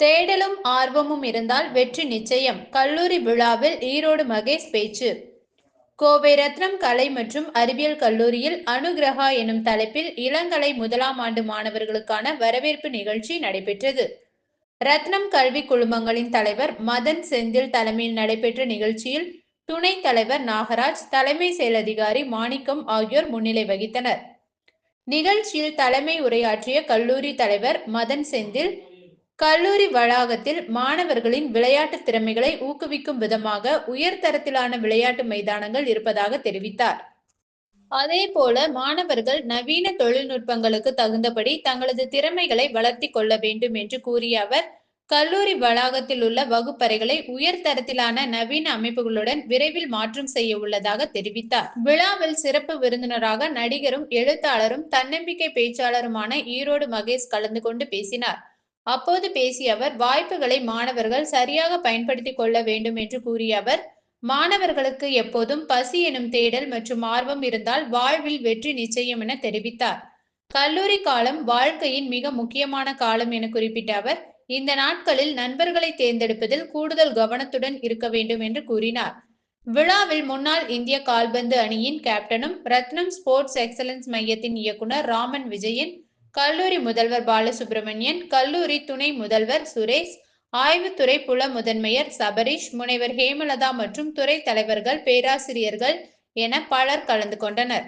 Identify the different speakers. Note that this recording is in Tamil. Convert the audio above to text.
Speaker 1: தேடலும் ஆர்வமும் இருந்தால் வெற்றி நிச்சயம். கல்லூரி விழாவில் ஈரோடு மகேஷ் பேச்சு. கோவை ரத்னம் கலை மற்றும் அறிவியல் கல்லூரியில் அனுகிரகா எனும் தலைப்பில் இளங்கலை முதலாம் ஆண்டு மாணவர்களுக்கான வரவேற்பு நிகழ்ச்சி நடைபெற்றது. ரத்னம் கல்வி குழுமங்களின் தலைவர் மதன் செந்தில் தலைமையில் நடைபெற்ற நிகழ்ச்சியில் துணைத் தலைவர் நாகராஜ் தலைமை செயல் அதிகாரி மாணிக்கம் ஆகியோர் முன்னிலை வகித்தனர். நிகழ்ச்சியில் தலைமை உரையாற்றிய கல்லூரி தலைவர் மதன் செந்தில் கல்லூரி வளாகத்தில் மாணவர்களின் விளையாட்டு திறமைகளை ஊக்குவிக்கும் விதமாக உயர்தரத்திலான விளையாட்டு மைதானங்கள் இருப்பதாக தெரிவித்தார். அதேபோல மாணவர்கள் நவீன தொழில்நுட்பங்களுக்கு தகுந்தபடி தங்களது திறமைகளை வளர்த்தி கொள்ள வேண்டும் என்று கூறிய அவர் கல்லூரி வளாகத்தில் உள்ள வகுப்பறைகளை உயர்தரத்திலான நவீன அமைப்புகளுடன் விரைவில் மாற்றம் செய்ய உள்ளதாக தெரிவித்தார். விழாவில் சிறப்பு விருந்தினராக நடிகரும் எழுத்தாளரும் தன்னம்பிக்கை பேச்சாளருமான ஈரோடு மகேஷ் கலந்து கொண்டு பேசினார். அப்போது பேசிய அவர் வாய்ப்புகளை மாணவர்கள் சரியாக பயன்படுத்திக் கொள்ள வேண்டும் என்று கூறிய அவர் மாணவர்களுக்கு எப்போதும் பசி எனும் தேடல் மற்றும் ஆர்வம் இருந்தால் வாழ்வில் வெற்றி நிச்சயம் என தெரிவித்தார். கல்லூரி காலம் வாழ்க்கையின் மிக முக்கியமான காலம் என குறிப்பிட்ட அவர் இந்த நாட்களில் நண்பர்களை தேர்ந்தெடுப்பதில் கூடுதல் கவனத்துடன் இருக்க வேண்டும் என்று கூறினார். விழாவில் முன்னாள் இந்திய கால்பந்து அணியின் கேப்டனும் ரத்னம் ஸ்போர்ட்ஸ் எக்ஸலன்ஸ் மையத்தின் இயக்குனர் ராமன் விஜயன் கல்லூரி முதல்வர் பாலசுப்ரமணியன் கல்லூரி துணை முதல்வர் சுரேஷ் ஆய்வுத்துறை புல முதன்மையர் சபரீஷ் முனைவர் ஹேமலதா மற்றும் துறை தலைவர்கள் பேராசிரியர்கள் என பலர் கலந்து கொண்டனர்.